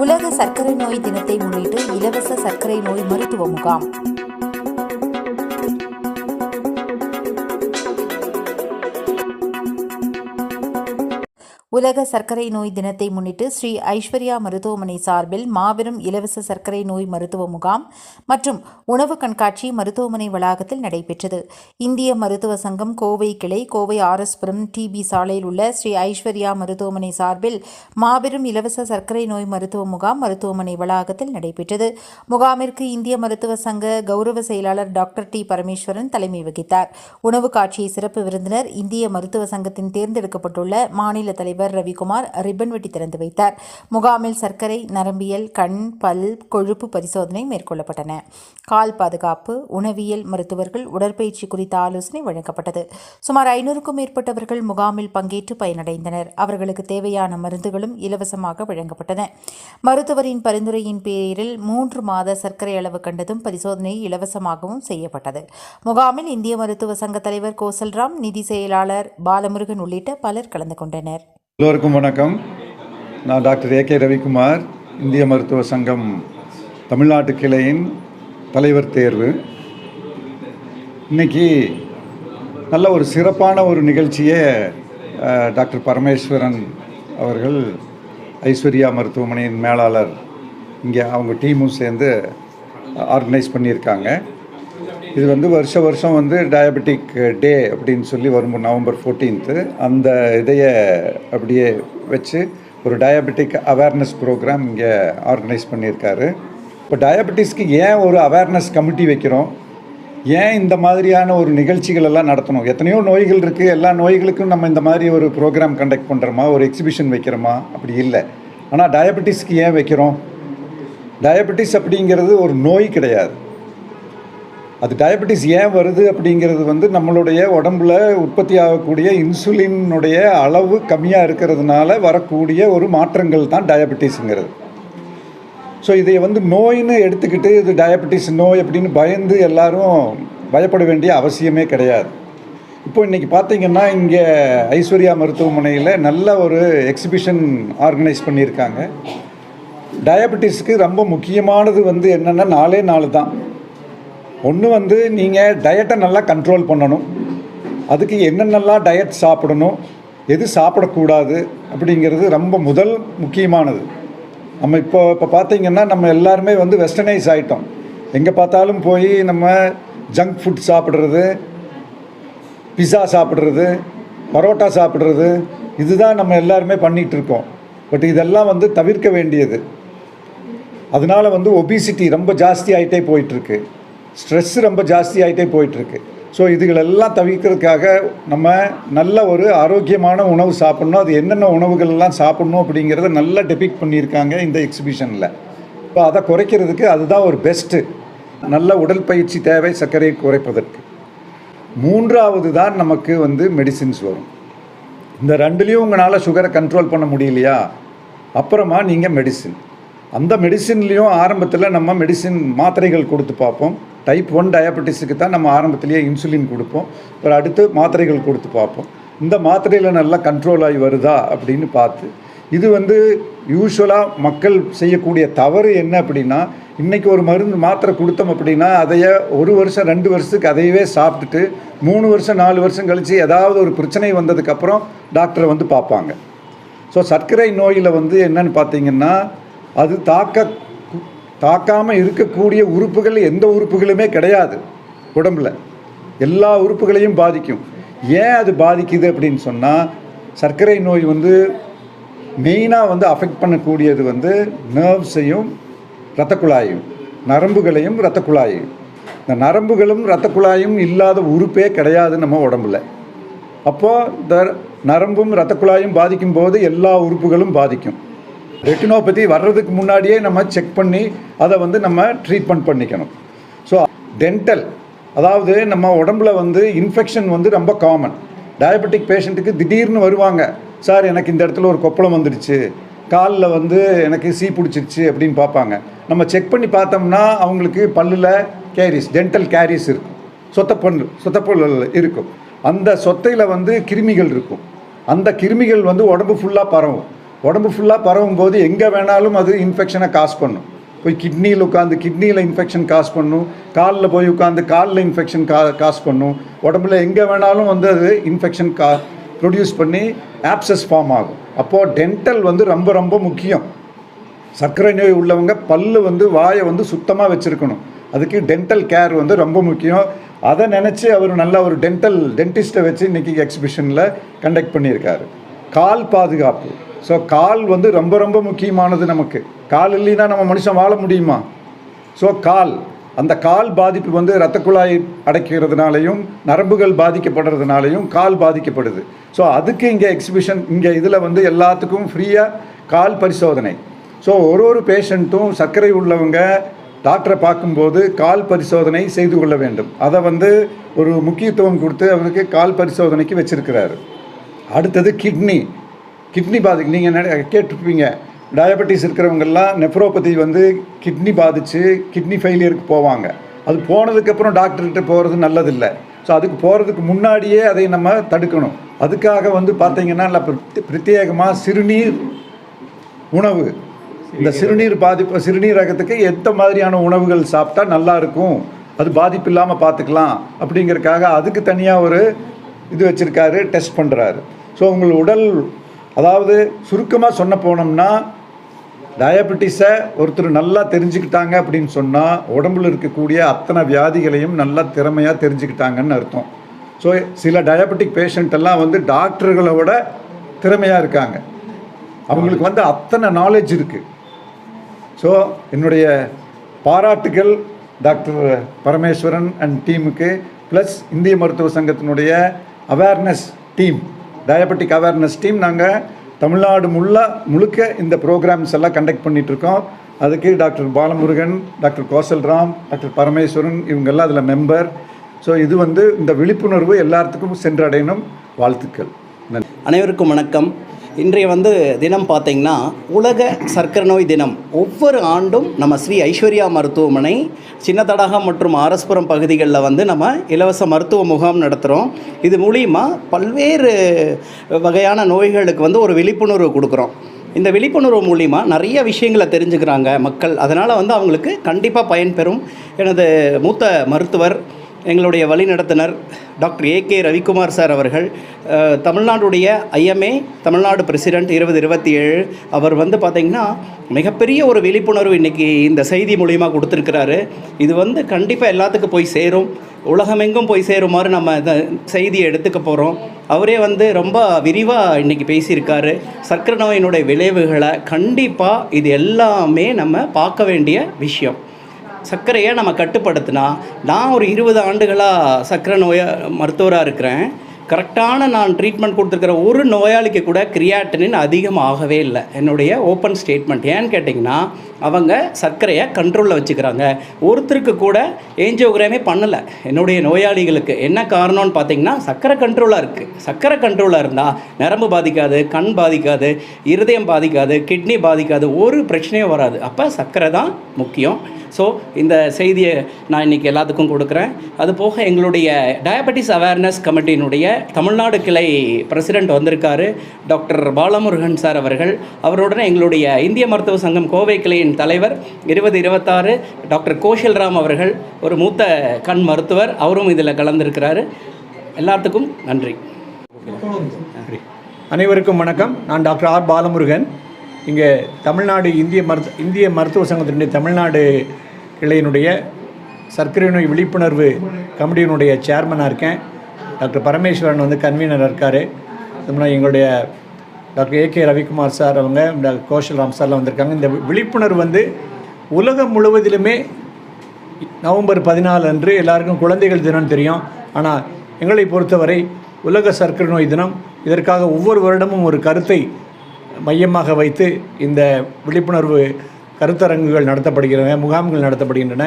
உலக சர்க்கரை நோய் தினத்தை முன்னிட்டு இலவச சர்க்கரை நோய் மருத்துவ முகாம். உலக சர்க்கரை நோய் தினத்தை முன்னிட்டு ஸ்ரீ ஐஸ்வர்யா மருத்துவமனை சார்பில் மாபெரும் இலவச சர்க்கரை நோய் மருத்துவ முகாம் மற்றும் உணவு கண்காட்சி மருத்துவமனை வளாகத்தில் நடைபெற்றது. இந்திய மருத்துவ சங்கம் கோவை கிளை கோவை ஆர்எஸ்புரம் டிபி சாலையில் உள்ள ஸ்ரீ ஐஸ்வர்யா மருத்துவமனை சார்பில் மாபெரும் இலவச சர்க்கரை நோய் மருத்துவ முகாம் மருத்துவமனை வளாகத்தில் நடைபெற்றது. முகாமிற்கு இந்திய மருத்துவ சங்க கௌரவ செயலாளர் டாக்டர் டி பரமேஸ்வரன் தலைமை வகித்தார். உணவு காட்சியை சிறப்பு விருந்தினர் இந்திய மருத்துவ சங்கத்தின் தேர்ந்தெடுக்கப்பட்டுள்ள மாநில தலைவர் ரவிக்குமார் ரிப்பன் வெட்டி திறந்து வைத்தார். முகாமில் சர்க்கரை நரம்பியல் கண் பல் கொழுப்பு பரிசோதனை மேற்கொள்ளப்பட்டன. கால் பாதுகாப்பு உணவியல் மருத்துவர்கள் உடற்பயிற்சி குறித்த ஆலோசனை வழங்கப்பட்டது. சுமார் ஐநூறுக்கும் மேற்பட்டவர்கள் முகாமில் பங்கேற்று பயனடைந்தனர். அவர்களுக்கு தேவையான மருந்துகளும் இலவசமாக வழங்கப்பட்டன. மருத்துவரின் பரிந்துரையின் பேரில் மூன்று மாத சர்க்கரை அளவு கண்டதும் பரிசோதனை இலவசமாகவும் செய்யப்பட்டது. முகாமில் இந்திய மருத்துவ சங்க தலைவர் கோசல்ராம் நிதி செயலாளர் பாலமுருகன் உள்ளிட்ட பலர் கலந்து கொண்டனர். எல்லோருக்கும் வணக்கம். நான் டாக்டர் ஏ கே ரவிக்குமார் இந்திய மருத்துவ சங்கம் தமிழ்நாட்டு கிளையின் தலைவர் தேர்வு. இன்னைக்கு நல்ல ஒரு சிறப்பான ஒரு நிகழ்ச்சியை டாக்டர் பரமேஸ்வரன் அவர்கள் ஐஸ்வர்யா மருத்துவமனையின் மேலாளர் இங்கே அவங்க டீமும் சேர்ந்து ஆர்கனைஸ் பண்ணியிருக்காங்க. இது வந்து வருஷ வருஷம் வந்து டயபெட்டிக் டே அப்படின்னு சொல்லி வரும் நவம்பர் ஃபோர்டீன்த்து அந்த இதைய அப்படியே வச்சு ஒரு டயபெட்டிக் அவேர்னஸ் ப்ரோக்ராம் இங்கே ஆர்கனைஸ் பண்ணியிருக்காரு. இப்போ டயபெட்டிஸ்க்கு ஏன் ஒரு அவேர்னஸ் கமிட்டி வைக்கிறோம்? ஏன் இந்த மாதிரியான ஒரு நிகழ்ச்சிகள் எல்லாம் நடத்தணும்? எத்தனையோ நோய்கள் இருக்குது எல்லா நோய்களுக்கும் நம்ம இந்த மாதிரி ஒரு ப்ரோக்ராம் கண்டக்ட் பண்ணுறோமா ஒரு எக்ஸிபிஷன் வைக்கிறோமா? அப்படி இல்லை. ஆனால் டயபெட்டிஸ்க்கு ஏன் வைக்கிறோம்? டயபெட்டிஸ் அப்படிங்கிறது ஒரு நோய் கிடையாது. அது டயபெட்டிஸ் ஏன் வருது அப்படிங்கிறது வந்து நம்மளுடைய உடம்புல உற்பத்தி ஆகக்கூடிய இன்சுலினுடைய அளவு கம்மியாக இருக்கிறதுனால வரக்கூடிய ஒரு மாற்றங்கள் தான் டயபெட்டிஸுங்கிறது. ஸோ இதை வந்து நோயின்னு எடுத்துக்கிட்டு இது டயபெட்டிஸ் நோய் அப்படின்னு பயந்து எல்லாரும் பயப்பட வேண்டிய அவசியமே கிடையாது. இப்போ இன்றைக்கி பார்த்தீங்கன்னா இங்கே ஐஸ்வர்யா மருத்துவமனையில் நல்ல ஒரு எக்ஸிபிஷன் ஆர்கனைஸ் பண்ணியிருக்காங்க. டயபெட்டிஸ்க்கு ரொம்ப முக்கியமானது வந்து என்னென்னா நாலே நாலு தான். ஒன்று வந்து நீங்கள் டயட்டை நல்லா கண்ட்ரோல் பண்ணணும். அதுக்கு என்னென்னலாம் டயட் சாப்பிடணும் எது சாப்பிடக்கூடாது அப்படிங்கிறது ரொம்ப முதல் முக்கியமானது. நம்ம இப்போ இப்போ பார்த்தீங்கன்னா நம்ம எல்லாருமே வந்து வெஸ்டர்னைஸ் ஆகிட்டோம் எங்கே பார்த்தாலும் போய் நம்ம ஜங்க் ஃபுட் சாப்பிட்றது பிஸா சாப்பிட்றது பரோட்டா சாப்பிட்றது இதுதான் நம்ம எல்லாருமே பண்ணிகிட்டு இருக்கோம். பட் இதெல்லாம் வந்து தவிர்க்க வேண்டியது. அதனால் வந்து ஒபிசிட்டி ரொம்ப ஜாஸ்தி ஆகிட்டே போயிட்டுருக்கு ஸ்ட்ரெஸ் ரொம்ப ஜாஸ்தியாகிட்டே போயிட்டுருக்கு. ஸோ இதுகளெல்லாம் தவிர்க்கிறதுக்காக நம்ம நல்ல ஒரு ஆரோக்கியமான உணவு சாப்பிட்ணும். அது என்னென்ன உணவுகள்லாம் சாப்பிட்ணும் அப்படிங்கிறத நல்லா டெபிக் பண்ணியிருக்காங்க இந்த எக்ஸிபிஷனில் இப்போ அதை குறைக்கிறதுக்கு அதுதான் ஒரு பெஸ்ட்டு நல்ல உடற்பயிற்சி தேவை சர்க்கரையை குறைப்பதற்கு. மூன்றாவது தான் நமக்கு வந்து மெடிசின்ஸ் வரும். இந்த ரெண்டுலேயும் உங்களால் சுகரை கண்ட்ரோல் பண்ண முடியலையா? அப்புறமா நீங்கள் மெடிசின் அந்த மெடிசின்லேயும் ஆரம்பத்தில் நம்ம மெடிசின் மாத்திரைகள் கொடுத்து பார்ப்போம். டைப் ஒன் டயபெட்டிஸுக்கு தான் நம்ம ஆரம்பத்திலேயே இன்சுலின் கொடுப்போம். அப்புறம் அடுத்து மாத்திரைகள் கொடுத்து பார்ப்போம். இந்த மாத்திரையில் நல்லா கண்ட்ரோல் ஆகி வருதா அப்படின்னு பார்த்து இது வந்து யூஸ்வலாக மக்கள் செய்யக்கூடிய தவறு என்ன அப்படின்னா இன்றைக்கி ஒரு மருந்து மாத்திரை கொடுத்தோம் அப்படின்னா அதையே ஒரு வருஷம் ரெண்டு வருஷத்துக்கு அதையவே சாப்பிட்டுட்டு மூணு வருஷம் நாலு வருஷம் கழித்து ஏதாவது ஒரு பிரச்சனை வந்ததுக்கப்புறம் டாக்டரை வந்து பார்ப்பாங்க. ஸோ சர்க்கரை நோயில் வந்து என்னன்னு பார்த்தீங்கன்னா அது தாக்க தாக்காமல் இருக்கக்கூடிய உறுப்புகள் எந்த உறுப்புகளுமே கிடையாது உடம்புல. எல்லா உறுப்புகளையும் பாதிக்கும். ஏன் அது பாதிக்குது அப்படின்னு சொன்னால் சர்க்கரை நோய் வந்து மெயினாக வந்து அஃபெக்ட் பண்ணக்கூடியது வந்து நர்வ்ஸையும் இரத்த குழாயும் நரம்புகளையும் இரத்த இந்த நரம்புகளும் இரத்த குழாயும் இல்லாத உறுப்பே கிடையாது நம்ம உடம்புல. அப்போது இந்த நரம்பும் இரத்த குழாயும் பாதிக்கும் போது எல்லா உறுப்புகளும் பாதிக்கும். ரெட்டினோபதி வர்றதுக்கு முன்னாடியே நம்ம செக் பண்ணி அதை வந்து நம்ம ட்ரீட்மெண்ட் பண்ணிக்கணும். ஸோ டென்டல் அதாவது நம்ம உடம்புல வந்து இன்ஃபெக்ஷன் வந்து ரொம்ப காமன் டயபெட்டிக் பேஷண்ட்டுக்கு திடீர்னு வருவாங்க. சார் எனக்கு இந்த இடத்துல ஒரு கொப்பளம் வந்துடுச்சு. காலில் வந்து எனக்கு சீ பிடிச்சிருச்சு அப்படின்னு பார்ப்பாங்க. நம்ம செக் பண்ணி பார்த்தோம்னா அவங்களுக்கு பல்லில் கேரிஸ் டென்டல் கேரிஸ் இருக்கும். சொத்தப்பல் சொத்தப்பல் இருக்கும். அந்த சொத்தையில் வந்து கிருமிகள் இருக்கும். அந்த கிருமிகள் வந்து உடம்பு ஃபுல்லாக பரவும். உடம்பு ஃபுல்லாக பரவும் போது எங்கே வேணாலும் அது இன்ஃபெக்ஷனை காசு பண்ணும். போய் கிட்னியில் உட்காந்து கிட்னியில் இன்ஃபெக்ஷன் காசு பண்ணும். காலில் போய் உட்காந்து காலில் இன்ஃபெக்ஷன் கா காசு பண்ணும். உடம்புல எங்கே வேணாலும் வந்து அது இன்ஃபெக்ஷன் கா ப்ரொடியூஸ் பண்ணி ஆப்சஸ் ஃபார்ம் ஆகும். அப்போது டென்டல் வந்து ரொம்ப ரொம்ப முக்கியம். சர்க்கரை நோய் உள்ளவங்க பல்லு வந்து வாயை வந்து சுத்தமாக வச்சுருக்கணும். அதுக்கு டென்டல் கேர் வந்து ரொம்ப முக்கியம். அதை நினச்சி அவர் நல்ல ஒரு டென்டல் டென்டிஸ்ட்டை வச்சு இன்றைக்கி எக்ஸிபிஷனில் கண்டக்ட் பண்ணியிருக்காரு. கால் பாதுகாப்பு. ஸோ கால் வந்து ரொம்ப ரொம்ப முக்கியமானது நமக்கு. கால் இல்லைன்னா நம்ம மனுஷன் வாழ முடியுமா? ஸோ கால். அந்த கால் பாதிப்பு வந்து இரத்த குழாய் அடைக்கிறதுனாலையும் நரம்புகள் பாதிக்கப்படுறதுனாலையும் கால் பாதிக்கப்படுது. ஸோ அதுக்கு இங்கே எக்ஸிபிஷன் இங்கே இதில் வந்து எல்லாத்துக்கும் ஃப்ரீயாக கால் பரிசோதனை. ஸோ ஒரு ஒரு பேஷண்ட்டும் சர்க்கரை உள்ளவங்க டாக்டரை பார்க்கும்போது கால் பரிசோதனை செய்து கொள்ள வேண்டும். அதை வந்து ஒரு முக்கியத்துவம் கொடுத்து அவருக்கு கால் பரிசோதனைக்கு வச்சிருக்கிறாரு. அடுத்தது கிட்னி கிட்னி பாதி நீங்கள் கேட்டிருப்பீங்க. டயபெட்டிஸ் இருக்கிறவங்கெல்லாம் நெஃப்ரோபதி வந்து கிட்னி பாதித்து கிட்னி ஃபெயிலியருக்கு போவாங்க. அது போனதுக்கப்புறம் டாக்டர்கிட்ட போகிறது நல்லதில்லை. ஸோ அதுக்கு போகிறதுக்கு முன்னாடியே அதை நம்ம தடுக்கணும். அதுக்காக வந்து பார்த்தீங்கன்னா பிரத்- பிரத்யேகமாக சிறுநீர் உணவு. இந்த சிறுநீர். பாதிப்பு சிறுநீரகத்துக்கு எந்த மாதிரியான உணவுகள் சாப்பிட்டா நல்லா இருக்கும்? அது பாதிப்பு இல்லாமல் பார்த்துக்கலாம். அப்படிங்கறக்காக அதுக்கு தனியாக ஒரு இது வச்சுருக்காரு டெஸ்ட் பண்ணுறாரு ஸோ உங்கள் உடல் அதாவது சுருக்கமாக சொன்ன போனோம்னா டயபெட்டிஸை ஒருத்தர் நல்லா தெரிஞ்சுக்கிட்டாங்க அப்படின்னு சொன்னால் உடம்புல இருக்கக்கூடிய அத்தனை வியாதிகளையும் நல்லா திறமையாக தெரிஞ்சுக்கிட்டாங்கன்னு அர்த்தம். ஸோ சில டயபெட்டிக் பேஷண்ட் எல்லாம் வந்து டாக்டர்களை விட திறமையாக இருக்காங்க. அவங்களுக்கு வந்து அத்தனை நாலேஜ் இருக்குது ஸோ என்னுடைய பாராட்டுகள் டாக்டர் பரமேஸ்வரன் அண்ட் டீமுக்கு ப்ளஸ் இந்திய மருத்துவ சங்கத்தினுடைய awareness team diabetic awareness team நாங்கள் தமிழ்நாடு முள்ள முழுக்க இந்த ப்ரோக்ராம்ஸ் எல்லாம் கண்டக்ட் பண்ணிகிட்ருக்கோம் அதுக்கு doctor Balamurugan doctor Kosalram doctor Parameswaran இவங்கெல்லாம் அதில் மெம்பர் ஸோ இது வந்து இந்த விழிப்புணர்வு எல்லாத்துக்கும் சென்றடையணும். வாழ்த்துக்கள். நன்றி. அனைவருக்கும் வணக்கம். இன்றைய வந்து தினம் பார்த்தீங்கன்னா உலக சர்க்கரை நோய் தினம். ஒவ்வொரு ஆண்டும் நம்ம ஸ்ரீ ஐஸ்வர்யா மருத்துவமனை சின்னத்தடாகம் மற்றும் ஆரஸ்புரம் பகுதிகளில் வந்து நம்ம இலவச மருத்துவ முகாம் நடத்துகிறோம் இது மூலிமா பல்வேறு வகையான நோய்களுக்கு வந்து ஒரு விழிப்புணர்வு கொடுக்குறோம். இந்த விழிப்புணர்வு மூலிமா நிறைய விஷயங்களை தெரிஞ்சுக்கிறாங்க மக்கள். அதனால் வந்து அவங்களுக்கு கண்டிப்பாக பயன்பெறும். எனது மூத்த மருத்துவர் எங்களுடைய வழிநடத்துனர் doctor A K Ravikumar sir அவர்கள். தமிழ்நாடுடைய ஐஎம்ஏ தமிழ்நாடு பிரசிடென்ட் இருபது இருபத்தி ஏழு அவர் வந்து பார்த்திங்கன்னா மிகப்பெரிய ஒரு விழிப்புணர்வு இன்றைக்கி இந்த செய்தி மூலிமா கொடுத்துருக்கிறாரு. இது வந்து கண்டிப்பாக எல்லாத்துக்கும் போய் சேரும். உலகமெங்கும் போய் சேருமாறு நம்ம இந்த செய்தியை எடுத்துக்க போகிறோம் அவரே வந்து ரொம்ப விரிவாக இன்றைக்கி பேசியிருக்காரு. சர்க்கரை நோயினுடைய விளைவுகளை கண்டிப்பாக இது எல்லாமே நம்ம பார்க்க வேண்டிய விஷயம். சர்க்கரையை நம்ம கட்டுப்படுத்தினா நான் ஒரு இருபது ஆண்டுகளாக சர்க்கரை நோய மருத்துவராக இருக்கிறேன். கரெக்டான நான் ட்ரீட்மெண்ட் கொடுத்துருக்கிற ஒரு நோயாளிக்கு கூட கிரியாட்டினின் அதிகமாகவே இல்லை. என்னுடைய ஓப்பன் ஸ்டேட்மெண்ட் ஏன்னு கேட்டிங்கன்னா அவங்க சர்க்கரையை கண்ட்ரோலில் வச்சுக்கிறாங்க. ஒருத்தருக்கு கூட ஏஞ்சியோகிராமே பண்ணலை. என்னுடைய நோயாளிகளுக்கு என்ன காரணம்னு பார்த்தீங்கன்னா சர்க்கரை கண்ட்ரோலாக இருக்குது சர்க்கரை கண்ட்ரோலாக இருந்தால் நரம்பு பாதிக்காது கண் பாதிக்காது இருதயம் பாதிக்காது கிட்னி பாதிக்காது ஒரு பிரச்சனையும் வராது. அப்போ சர்க்கரை தான் முக்கியம். ஸோ இந்த செய்தியை நான் இன்றைக்கி எல்லாத்துக்கும் கொடுக்குறேன். அது போக எங்களுடைய டயபெட்டிஸ் அவேர்னஸ் கமிட்டியினுடைய தமிழ்நாடு கிளை பிரசிடெண்ட் வந்திருக்காரு டாக்டர் பாலமுருகன் சார் அவர்கள். அவருடன் எங்களுடைய இந்திய மருத்துவ சங்கம் கோவை கிளையின் தலைவர் இருபது இருபத்தாறு டாக்டர் கோஷல்ராம் அவர்கள் ஒரு மூத்த கண் மருத்துவர். அவரும் இதில் கலந்திருக்கிறாரு. எல்லாத்துக்கும் நன்றி. அனைவருக்கும் வணக்கம். நான் டாக்டர் ஆர் பாலமுருகன். இங்கே தமிழ்நாடு இந்திய மருத்து இந்திய மருத்துவ சங்கத்தினுடைய தமிழ்நாடு கிளையினுடைய சர்க்கரை நோய் விழிப்புணர்வு கமிட்டியினுடைய சேர்மனாக இருக்கேன். டாக்டர் பரமேஸ்வரன் வந்து கன்வீனர் இருக்கார். அதுமாதிரி எங்களுடைய doctor A K Ravikumar sir அவங்க டாக்டர் கோஷல் ராம் சார்லாம் வந்திருக்காங்க. இந்த விழிப்புணர்வு வந்து உலகம் முழுவதிலுமே நவம்பர் பதினாலு அன்று எல்லாருக்கும் குழந்தைகள் தினம் தெரியும். ஆனால் எங்களை பொறுத்தவரை உலக சர்க்கரை நோய் தினம் இதற்காக ஒவ்வொரு வருடமும் ஒரு கருத்தை மையமாக வைத்து இந்த விழிப்புணர்வு கருத்தரங்குகள் நடத்தப்படுகின்றன முகாம்கள் நடத்தப்படுகின்றன.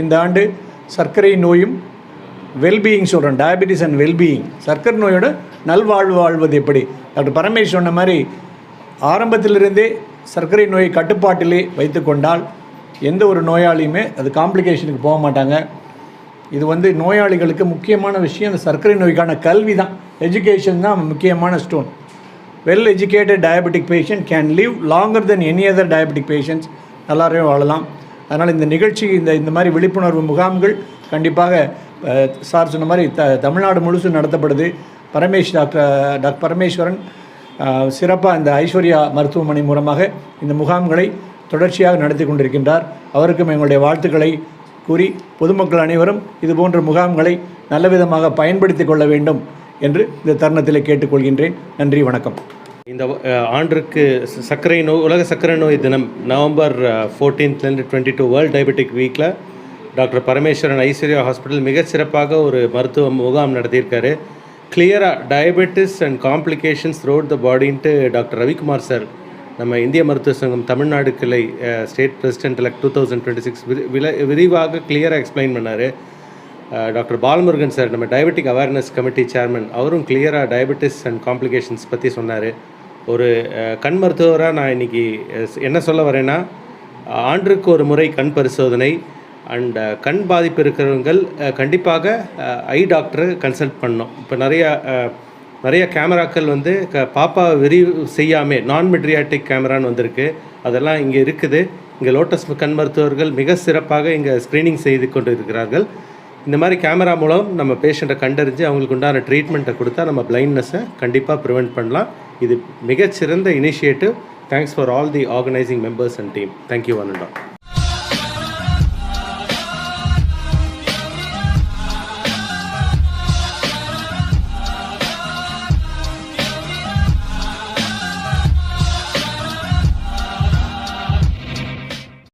இந்த ஆண்டு சர்க்கரை நோயும் வெல்பீயிங் சொல்கிறேன் டயபெட்டிஸ் அண்ட் வெல்பீயிங் சர்க்கரை நோயோட நல்வாழ்வு வாழ்வது எப்படி? டாக்டர் பரமேஷ் சொன்ன மாதிரி ஆரம்பத்திலிருந்தே சர்க்கரை நோயை கட்டுப்பாட்டிலே வைத்து கொண்டால் எந்த ஒரு நோயாளியுமே அது காம்ப்ளிகேஷனுக்கு போக மாட்டாங்க. இது வந்து நோயாளிகளுக்கு முக்கியமான விஷயம். அந்த சர்க்கரை நோய்க்கான கல்வி தான். எஜுகேஷன் தான் முக்கியமான stone well educated diabetic patient can live longer than any other diabetic patients எல்லாரையும் வாழலாம். அதனால் இந்த நிகழ்ச்சி இந்த இந்த மாதிரி விழிப்புணர்வு முகாம்கள் கண்டிப்பாக சார் சொன்ன மாதிரி த தமிழ்நாடு முழுசும் நடத்தப்படுது. பரமேஷ் டாக்டர் டாக்டர் பரமேஸ்வரன் சிறப்பாக இந்த ஐஸ்வர்யா மருத்துவமனை மூலமாக இந்த முகாம்களை தொடர்ச்சியாக நடத்தி கொண்டிருக்கின்றார். அவருக்கும் எங்களுடைய வாழ்த்துக்களை கூறி பொதுமக்கள் அனைவரும் இதுபோன்ற முகாம்களை நல்ல விதமாக பயன்படுத்தி கொள்ள வேண்டும் என்று இந்த தருணத்தில் கேட்டுக்கொள்கின்றேன். நன்றி வணக்கம். இந்த ஆண்டிற்கு சர்க்கரை நோய் உலக சர்க்கரை நோய் தினம் நவம்பர் ஃபோர்டீன்த்லேருந்து டுவெண்ட்டி டூ வேர்ல்ட் டயபெட்டிக் வீக்கில் டாக்டர் பரமேஸ்வரன் ஐஸ்வர்யா ஹாஸ்பிட்டல் மிகச்சிறப்பாக ஒரு மருத்துவ முகாம் நடத்தியிருக்காரு. கிளியராக diabetes and complications throughout the பாடின்ட்டு doctor Ravikumar sir நம்ம இந்திய மருத்துவ சங்கம் தமிழ்நாடு கிளை state president elect two thousand twenty six விரிவாக கிளியராக எக்ஸ்பிளைன் பண்ணார். டாக்டர் பாலமுருகன் சார் நம்ம டயபெட்டிக் அவேர்னஸ் கமிட்டி சேர்மன் அவரும் கிளியராக டயபெட்டிஸ் அண்ட் காம்ப்ளிகேஷன்ஸ் பற்றி சொன்னார். ஒரு கண் மருத்துவராக நான் இன்னைக்கு என்ன சொல்ல வரேன்னா ஆண்டுக்கு ஒரு முறை கண் பரிசோதனை அண்ட் uh, கண் பாதிப்பு இருக்கிறவங்கள் கண்டிப்பாக ஐ டாக்டரை கன்சல்ட் பண்ணணும். இப்போ நிறைய நிறைய கேமராக்கள் வந்து க பாப்பா விரிவு செய்யாமல் நான் மெட்ரியாட்டிக் கேமரான்னு வந்திருக்கு. அதெல்லாம் இங்கே இருக்குது. இங்கே லோட்டஸ் கண் மருத்துவர்கள் மிக சிறப்பாக இங்கே ஸ்க்ரீனிங் செய்து கொண்டு இருக்கிறார்கள் இந்த மாதிரி கேமரா மூலம் நம்ம பேஷண்ட்டை கண்டறிஞ்சு அவங்களுக்கு உண்டான ட்ரீட்மெண்ட்டை கொடுத்தா நம்ம பிளைண்ட்னஸை கண்டிப்பாக ப்ரிவெண்ட் பண்ணலாம். இது மிகச்சிறந்த initiative thanks for all the organising members and team thank you one